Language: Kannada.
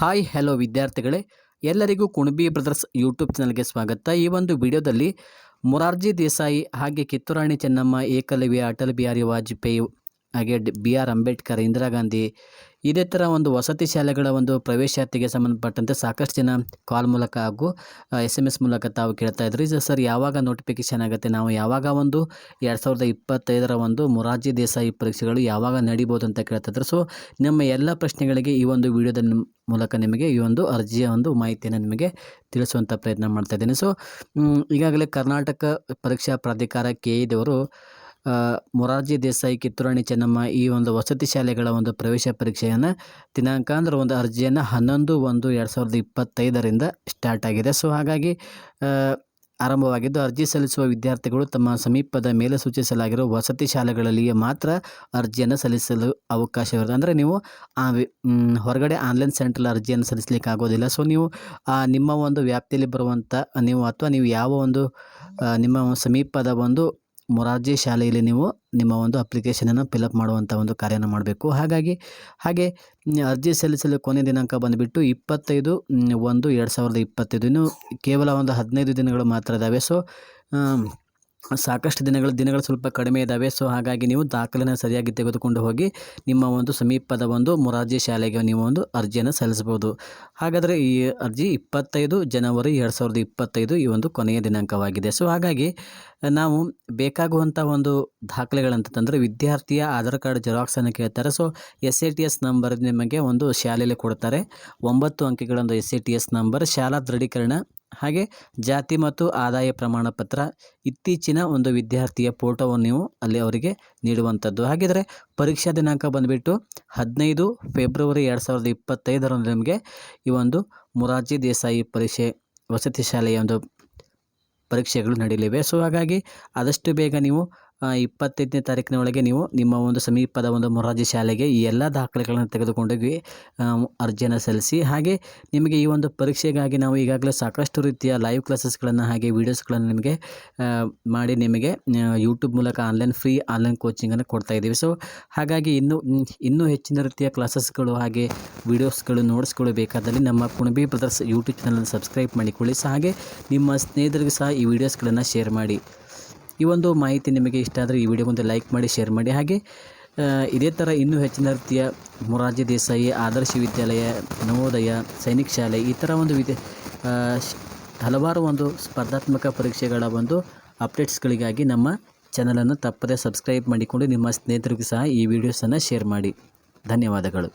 ಹಾಯ್, ಹೆಲೋ ವಿದ್ಯಾರ್ಥಿಗಳೇ. ಎಲ್ಲರಿಗೂ ಕುಣಬಿ ಬ್ರದರ್ಸ್ ಯೂಟ್ಯೂಬ್ ಚಾನಲ್ಗೆ ಸ್ವಾಗತ. ಈ ಒಂದು ವಿಡಿಯೋದಲ್ಲಿ ಮೊರಾರ್ಜಿ ದೇಸಾಯಿ ಹಾಗೆ ಕಿತ್ತೂರಾಣಿ ಚೆನ್ನಮ್ಮ, ಏಕಲವ್ಯ, ಅಟಲ್ ಬಿಹಾರಿ ವಾಜಪೇಯಿ ಹಾಗೆ ಬಿ ಆರ್ ಅಂಬೇಡ್ಕರ್, ಇಂದಿರಾ ಗಾಂಧಿ ಇದೇ ಥರ ಒಂದು ವಸತಿ ಶಾಲೆಗಳ ಒಂದು ಪ್ರವೇಶಾತಿಗೆ ಸಂಬಂಧಪಟ್ಟಂತೆ ಸಾಕಷ್ಟು ಜನ ಕಾಲ್ ಮೂಲಕ ಹಾಗೂ ಎಸ್ ಎಂ ಎಸ್ ಮೂಲಕ ತಾವು ಕೇಳ್ತಾ ಇದ್ರಿ. ಇದು ಸರ್ ಯಾವಾಗ ನೋಟಿಫಿಕೇಶನ್ ಆಗುತ್ತೆ? ನಾವು ಯಾವಾಗ ಒಂದು ಎರಡು ಸಾವಿರದ ಇಪ್ಪತ್ತೈದರ ಒಂದು ಮೊರಾರ್ಜಿ ದೇಸಾಯಿ ಪರೀಕ್ಷೆಗಳು ಯಾವಾಗ ನಡಿಬೋದು ಅಂತ ಕೇಳ್ತಾ ಇದ್ರು. ಸೊ ನಮ್ಮ ಎಲ್ಲ ಪ್ರಶ್ನೆಗಳಿಗೆ ಈ ಒಂದು ವಿಡಿಯೋದ ಮೂಲಕ ನಿಮಗೆ ಈ ಒಂದು ಅರ್ಜಿಯ ಒಂದು ಮಾಹಿತಿಯನ್ನು ನಿಮಗೆ ತಿಳಿಸುವಂಥ ಪ್ರಯತ್ನ ಮಾಡ್ತಾ ಇದ್ದೀನಿ. ಸೊ ಈಗಾಗಲೇ ಕರ್ನಾಟಕ ಪರೀಕ್ಷಾ ಪ್ರಾಧಿಕಾರ ಕೆ ಆ, ಮೊರಾರ್ಜಿ ದೇಸಾಯಿ ಕಿತ್ತೂರಾಣಿ ಚೆನ್ನಮ್ಮ ಈ ಒಂದು ವಸತಿ ಶಾಲೆಗಳ ಒಂದು ಪ್ರವೇಶ ಪರೀಕ್ಷೆಯನ್ನು ದಿನಾಂಕ ಅಂದ್ರೆ ಒಂದು ಅರ್ಜಿಯನ್ನು ಹನ್ನೊಂದು ಒಂದು ಎರಡು ಸಾವಿರದ ಇಪ್ಪತ್ತೈದರಿಂದ ಸ್ಟಾರ್ಟ್ ಆಗಿದೆ. ಸೊ ಹಾಗಾಗಿ ಆರಂಭವಾಗಿದ್ದು ಅರ್ಜಿ ಸಲ್ಲಿಸುವ ವಿದ್ಯಾರ್ಥಿಗಳು ತಮ್ಮ ಸಮೀಪದ ಮೇಲೆ ಸೂಚಿಸಲಾಗಿರುವ ವಸತಿ ಶಾಲೆಗಳಲ್ಲಿಯೇ ಮಾತ್ರ ಅರ್ಜಿಯನ್ನು ಸಲ್ಲಿಸಲು ಅವಕಾಶವಿರುತ್ತೆ ಅಂದರೆ ನೀವು ಆ ಹೊರಗಡೆ ಆನ್ಲೈನ್ ಸೆಂಟ್ರಲ್ಲಿ ಅರ್ಜಿಯನ್ನು ಸಲ್ಲಿಸಲಿಕ್ಕೆ ಆಗೋದಿಲ್ಲ. ಸೊ ನೀವು ನಿಮ್ಮ ಒಂದು ವ್ಯಾಪ್ತಿಯಲ್ಲಿ ಬರುವಂಥ ನೀವು ಅಥವಾ ನೀವು ಯಾವ ಒಂದು ನಿಮ್ಮ ಸಮೀಪದ ಒಂದು ಮೊರಾರ್ಜಿ ಶಾಲೆಯಲ್ಲಿ ನೀವು ನಿಮ್ಮ ಒಂದು ಅಪ್ಲಿಕೇಶನನ್ನು ಫಿಲಪ್ ಮಾಡುವಂಥ ಒಂದು ಕಾರ್ಯನ ಮಾಡಬೇಕು. ಹಾಗಾಗಿ, ಹಾಗೆ ಅರ್ಜಿ ಸಲ್ಲಿಸಲು ಕೊನೆ ದಿನಾಂಕ ಬಂದುಬಿಟ್ಟು ಇಪ್ಪತ್ತೈದು ಒಂದು ಎರಡು ಸಾವಿರದ ಇಪ್ಪತ್ತೈದು. ಇನ್ನು ಕೇವಲ ಒಂದು ಹದಿನೈದು ದಿನಗಳು ಮಾತ್ರ ಇದ್ದಾವೆ ಸೊ ಸಾಕಷ್ಟು ದಿನಗಳ ದಿನಗಳು ಸ್ವಲ್ಪ ಕಡಿಮೆ ಇದ್ದಾವೆ. ಸೊ, ಹಾಗಾಗಿ ನೀವು ದಾಖಲೆನ ಸರಿಯಾಗಿ ತೆಗೆದುಕೊಂಡು ಹೋಗಿ ನಿಮ್ಮ ಒಂದು ಸಮೀಪದ ಒಂದು ಮೊರಾರ್ಜಿ ಶಾಲೆಗೆ ನೀವು ಒಂದು ಅರ್ಜಿಯನ್ನು ಸಲ್ಲಿಸ್ಬೋದು ಹಾಗಾದರೆ ಈ ಅರ್ಜಿ ಇಪ್ಪತ್ತೈದು ಜನವರಿ ಎರಡು ಸಾವಿರದ ಇಪ್ಪತ್ತೈದು ಈ ಒಂದು ಕೊನೆಯ ದಿನಾಂಕವಾಗಿದೆ. ಸೊ, ಹಾಗಾಗಿ ನಾವು ಬೇಕಾಗುವಂಥ ಒಂದು ದಾಖಲೆಗಳಂತಂದರೆ ವಿದ್ಯಾರ್ಥಿಯ ಆಧಾರ್ ಕಾರ್ಡ್ ಜೆರಾಕ್ಸನ್ನು ಕೇಳ್ತಾರೆ. So, S A T S number ನಿಮಗೆ ಒಂದು ಶಾಲೆಯಲ್ಲಿ ಕೊಡ್ತಾರೆ. ಒಂಬತ್ತು ಅಂಕಿಗಳೊಂದು S A T S number. ಶಾಲಾ ದೃಢೀಕರಣ ಹಾಗೆ ಜಾತಿ ಮತ್ತು ಆದಾಯ ಪ್ರಮಾಣ ಪತ್ರ ಇತ್ತೀಚಿನ ಒಂದು ವಿದ್ಯಾರ್ಥಿಯ ಫೋಟೋವನ್ನು ನೀವು ಅಲ್ಲಿ ಅವರಿಗೆ ನೀಡುವಂಥದ್ದು. ಹಾಗಿದ್ರೆ ಪರೀಕ್ಷಾ ದಿನಾಂಕ ಬಂದುಬಿಟ್ಟು ಹದಿನೈದು ಫೆಬ್ರವರಿ ಎರಡು ಸಾವಿರದ ಇಪ್ಪತ್ತೈದರಂದು ನಿಮಗೆ ಈ ಒಂದು ಮುರಾರ್ಜಿ ದೇಸಾಯಿ ಪರೀಕ್ಷೆ, ವಸತಿ ಶಾಲೆಯ ಒಂದು ಪರೀಕ್ಷೆಗಳು ನಡೆಯಲಿವೆ ಸೊ ಹಾಗಾಗಿ ಆದಷ್ಟು ಬೇಗ ನೀವು ಇಪ್ಪತ್ತೈದನೇ ತಾರೀಕಿನ ಒಳಗೆ ನೀವು ನಿಮ್ಮ ಒಂದು ಸಮೀಪದ ಒಂದು ಮೊರಾರ್ಜಿ ಶಾಲೆಗೆ ಈ ಎಲ್ಲ ದಾಖಲೆಗಳನ್ನು ತೆಗೆದುಕೊಂಡೋಗಿ ಅರ್ಜಿಯನ್ನು ಸಲ್ಲಿಸಿ. ಹಾಗೆ ನಿಮಗೆ ಈ ಒಂದು ಪರೀಕ್ಷೆಗಾಗಿ ನಾವು ಈಗಾಗಲೇ ಸಾಕಷ್ಟು ರೀತಿಯ ಲೈವ್ ಕ್ಲಾಸಸ್ಗಳನ್ನು ಹಾಗೆ ವೀಡಿಯೋಸ್ಗಳನ್ನು ನಿಮಗೆ ಮಾಡಿ ನಿಮಗೆ ಯೂಟ್ಯೂಬ್ ಮೂಲಕ ಆನ್ಲೈನ್ ಫ್ರೀ ಆನ್ಲೈನ್ ಕೋಚಿಂಗನ್ನು ಕೊಡ್ತಾ ಇದ್ದೀವಿ. ಸೊ ಹಾಗಾಗಿ ಇನ್ನೂ ಇನ್ನೂ ಹೆಚ್ಚಿನ ರೀತಿಯ ಕ್ಲಾಸಸ್ಗಳು ಹಾಗೆ ವೀಡಿಯೋಸ್ಗಳು ನೋಟ್ಸ್ಗಳು ಬೇಕಾದಲ್ಲಿ ನಮ್ಮ Kunabi brothers YouTube channel subscribe ಮಾಡಿಕೊಳ್ಳಿ. ಸೊ ಹಾಗೆ ನಿಮ್ಮ ಸ್ನೇಹಿತರಿಗೂ ಸಹ ಈ ವಿಡಿಯೋಸ್ಗಳನ್ನು ಶೇರ್ ಮಾಡಿ. ಈ ಒಂದು ಮಾಹಿತಿ ನಿಮಗೆ ಇಷ್ಟ ಆದರೆ ಈ ವಿಡಿಯೋಗೊಂದು ಲೈಕ್ ಮಾಡಿ ಶೇರ್ ಮಾಡಿ. ಹಾಗೆ ಇದೇ ಥರ ಇನ್ನೂ ಹೆಚ್ಚಿನ ರೀತಿಯ ಮೊರಾರ್ಜಿ ದೇಸಾಯಿ, ಆದರ್ಶ ವಿದ್ಯಾಲಯ, ನವೋದಯ, ಸೈನಿಕ ಶಾಲೆ ಈ ಥರ ಒಂದು ವಿದ್ಯಾ ಹಲವಾರು ಒಂದು ಸ್ಪರ್ಧಾತ್ಮಕ ಪರೀಕ್ಷೆಗಳ ಒಂದು ಅಪ್ಡೇಟ್ಸ್ಗಳಿಗಾಗಿ ನಮ್ಮ ಚಾನಲನ್ನು ತಪ್ಪದೇ ಸಬ್ಸ್ಕ್ರೈಬ್ ಮಾಡಿಕೊಂಡು ನಿಮ್ಮ ಸ್ನೇಹಿತರಿಗೂ ಸಹ ಈ ವಿಡಿಯೋಸನ್ನು ಶೇರ್ ಮಾಡಿ. ಧನ್ಯವಾದಗಳು.